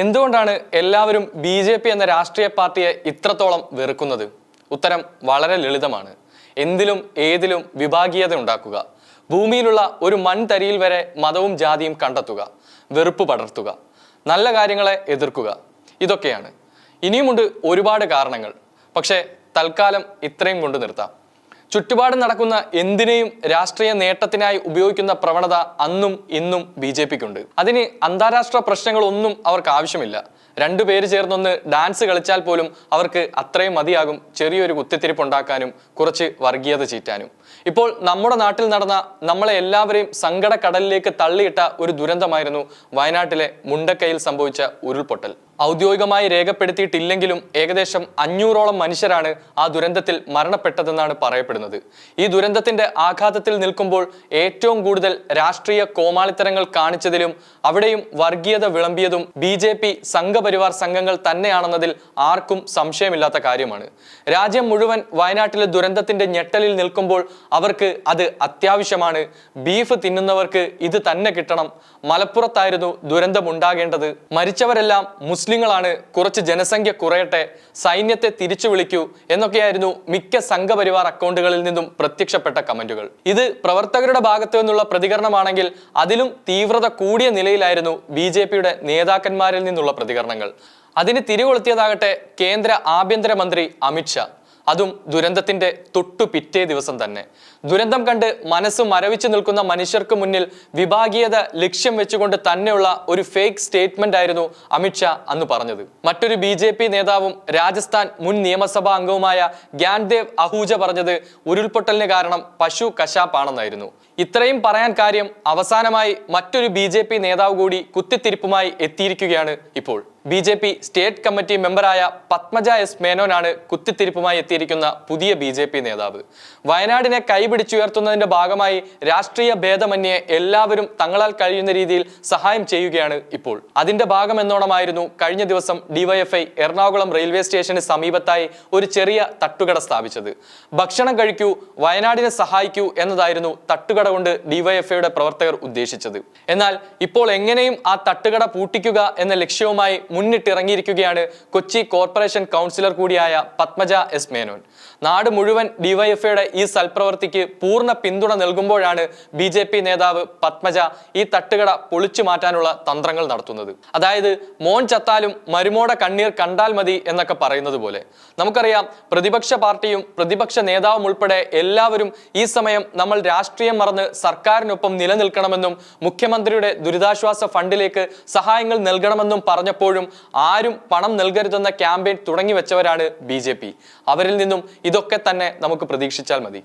എന്തുകൊണ്ടാണ് എല്ലാവരും B J P എന്ന രാഷ്ട്രീയ പാർട്ടിയെ ഇത്രത്തോളം വെറുക്കുന്നത്? ഉത്തരം വളരെ ലളിതമാണ്. എന്തിലും ഏതിലും വിഭാഗീയത ഉണ്ടാക്കുക. ഭൂമിയിലുള്ള ഒരു മൺതരിയിൽ വരെ മതവും ജാതിയും കണ്ടെത്തുക. വെറുപ്പ് പടർത്തുക. നല്ല കാര്യങ്ങളെ എതിർക്കുക. ഇതൊക്കെയാണ്. ഇനിയുമുണ്ട് ഒരുപാട് കാരണങ്ങൾ. പക്ഷേ തൽക്കാലം ഇത്രയും കൊണ്ട് നിർത്താം. ചുറ്റുപാടും നടക്കുന്ന എന്തിനേയും രാഷ്ട്രീയ നേട്ടത്തിനായി ഉപയോഗിക്കുന്ന പ്രവണത അന്നും ഇന്നും ബി ജെ പിക്കുണ്ട്. അതിന് അന്താരാഷ്ട്ര പ്രശ്നങ്ങളൊന്നും അവർക്ക് ആവശ്യമില്ല. രണ്ടു പേര് ചേർന്നൊന്ന് ഡാൻസ് കളിച്ചാൽ പോലും അവർക്ക് അത്രയും മതിയാകും ചെറിയൊരു കുത്തിത്തിരിപ്പ് ഉണ്ടാക്കാനും കുറച്ച് വർഗീയത ചീറ്റാനും. ഇപ്പോൾ നമ്മുടെ നാട്ടിൽ നടന്ന നമ്മളെ എല്ലാവരെയും സങ്കട കടലിലേക്ക് തള്ളിയിട്ട ഒരു ദുരന്തമായിരുന്നു വയനാട്ടിലെ മുണ്ടക്കയിൽ സംഭവിച്ച ഉരുൾപൊട്ടൽ. ഔദ്യോഗികമായി രേഖപ്പെടുത്തിയിട്ടില്ലെങ്കിലും ഏകദേശം അഞ്ഞൂറോളം മനുഷ്യരാണ് ആ ദുരന്തത്തിൽ മരണപ്പെട്ടതെന്നാണ് പറയപ്പെടുന്നത്. ഈ ദുരന്തത്തിന്റെ ആഘാതത്തിൽ നിൽക്കുമ്പോൾ ഏറ്റവും കൂടുതൽ രാഷ്ട്രീയ കോമാളിത്തരങ്ങൾ കാണിച്ചതിലും അവിടെയും വർഗീയത വിളമ്പിയതും ബി ജെ പി സംഘപരിവാർ സംഘങ്ങൾ തന്നെയാണെന്നതിൽ ആർക്കും സംശയമില്ലാത്ത കാര്യമാണ്. രാജ്യം മുഴുവൻ വയനാട്ടിലെ ദുരന്തത്തിന്റെ ഞെട്ടലിൽ നിൽക്കുമ്പോൾ അവർക്ക് അത് അത്യാവശ്യമാണ്. ബീഫ് തിന്നുന്നവർക്ക് ഇത് തന്നെ കിട്ടണം. മലപ്പുറത്തായിരുന്നു ദുരന്തമുണ്ടാകേണ്ടത്. മരിച്ചവരെല്ലാം മുസ്ലിങ്ങളാണ് കുറച്ച് ജനസംഖ്യ കുറയട്ടെ സൈന്യത്തെ തിരിച്ചു വിളിക്കൂ എന്നൊക്കെയായിരുന്നു മിക്ക സംഘപരിവാർ അക്കൗണ്ടുകളിൽ നിന്നും പ്രത്യക്ഷപ്പെട്ട കമന്റുകൾ. ഇത് പ്രവർത്തകരുടെ ഭാഗത്തു നിന്നുള്ള പ്രതികരണമാണെങ്കിൽ അതിലും തീവ്രത കൂടിയ നിലയിലായിരുന്നു ബി നേതാക്കന്മാരിൽ നിന്നുള്ള പ്രതികരണങ്ങൾ. അതിന് തിരികൊളുത്തിയതാകട്ടെ കേന്ദ്ര ആഭ്യന്തരമന്ത്രി അമിത്ഷാ അതും ദുരന്തത്തിന്റെ തൊട്ടു പിറ്റേ ദിവസം തന്നെ. ദുരന്തം കണ്ട് മനസ്സ് മരവിച്ചു നിൽക്കുന്ന മനുഷ്യർക്ക് മുന്നിൽ വിഭാഗീയത ലക്ഷ്യം വെച്ചുകൊണ്ട് തന്നെയുള്ള ഒരു ഫേക്ക് സ്റ്റേറ്റ്മെന്റ് ആയിരുന്നു അമിത്ഷാ അന്ന് പറഞ്ഞത്. മറ്റൊരു ബി ജെ പി നേതാവും രാജസ്ഥാൻ മുൻ നിയമസഭാ അംഗവുമായ ഗ്യാൻദേവ് അഹൂജ പറഞ്ഞത് ഉരുൾപൊട്ടലിന് കാരണം പശു കശാപ്പാണെന്നായിരുന്നു. ഇത്രയും പറയാൻ കാര്യം അവസാനമായി മറ്റൊരു ബി നേതാവ് കൂടി കുത്തിത്തിരിപ്പുമായി എത്തിയിരിക്കുകയാണ് ഇപ്പോൾ. B J P state committee മെമ്പറായ Padmaja S മേനോനാണ് കുത്തിത്തിരിപ്പുമായി എത്തിയിരിക്കുന്ന പുതിയ ബി ജെ പി നേതാവ്. വയനാടിനെ കൈപിടിച്ചുയർത്തുന്നതിന്റെ ഭാഗമായി രാഷ്ട്രീയ ഭേദമന്യേ എല്ലാവരും തങ്ങളാൽ കഴിയുന്ന രീതിയിൽ സഹായം ചെയ്യുകയാണ് ഇപ്പോൾ. അതിന്റെ ഭാഗമെന്നോണമായിരുന്നു കഴിഞ്ഞ ദിവസം ഡിവൈഎഫ്ഐ എറണാകുളം റെയിൽവേ സ്റ്റേഷന് സമീപത്തായി ഒരു ചെറിയ തട്ടുകട സ്ഥാപിച്ചത്. ഭക്ഷണം കഴിക്കൂ വയനാടിനെ സഹായിക്കൂ എന്നതായിരുന്നു തട്ടുകട കൊണ്ട് ഡിവൈഎഫ്ഐയുടെ പ്രവർത്തകർ ഉദ്ദേശിച്ചത്. എന്നാൽ ഇപ്പോൾ എങ്ങനെയും ആ തട്ടുകട പൂട്ടിക്കുക എന്ന ലക്ഷ്യവുമായി മുന്നിട്ടിറങ്ങിയിരിക്കുകയാണ് കൊച്ചി കോർപ്പറേഷൻ കൗൺസിലർ കൂടിയായ പത്മജ എസ് മേനോൻ. നാട് മുഴുവൻ ഡിവൈഎഫ്ഐയുടെ ഈ സൽപ്രവൃത്തിക്ക് പൂർണ പിന്തുണ നൽകുമ്പോഴാണ് ബി ജെ പി നേതാവ് പത്മജ ഈ തട്ടുകട പൊളിച്ചു മാറ്റാനുള്ള തന്ത്രങ്ങൾ നടത്തുന്നത്. അതായത് മോൻ ചത്താലും മരുമോടെ കണ്ണീർ കണ്ടാൽ മതി എന്നൊക്കെ പറയുന്നത് പോലെ. നമുക്കറിയാം പ്രതിപക്ഷ പാർട്ടിയും പ്രതിപക്ഷ നേതാവും ഉൾപ്പെടെ എല്ലാവരും ഈ സമയം നമ്മൾ രാഷ്ട്രീയം മറന്ന് സർക്കാരിനൊപ്പം നിലനിൽക്കണമെന്നും മുഖ്യമന്ത്രിയുടെ ദുരിതാശ്വാസ ഫണ്ടിലേക്ക് സഹായങ്ങൾ നൽകണമെന്നും പറഞ്ഞപ്പോഴും ആരും പണം നൽകരുതെന്ന ക്യാമ്പയിൻ തുടങ്ങി വെച്ചവരാണ് ബി അവരിൽ നിന്നും ഇതൊക്കെ തന്നെ നമുക്ക് പ്രതീക്ഷിച്ചാൽ മതി.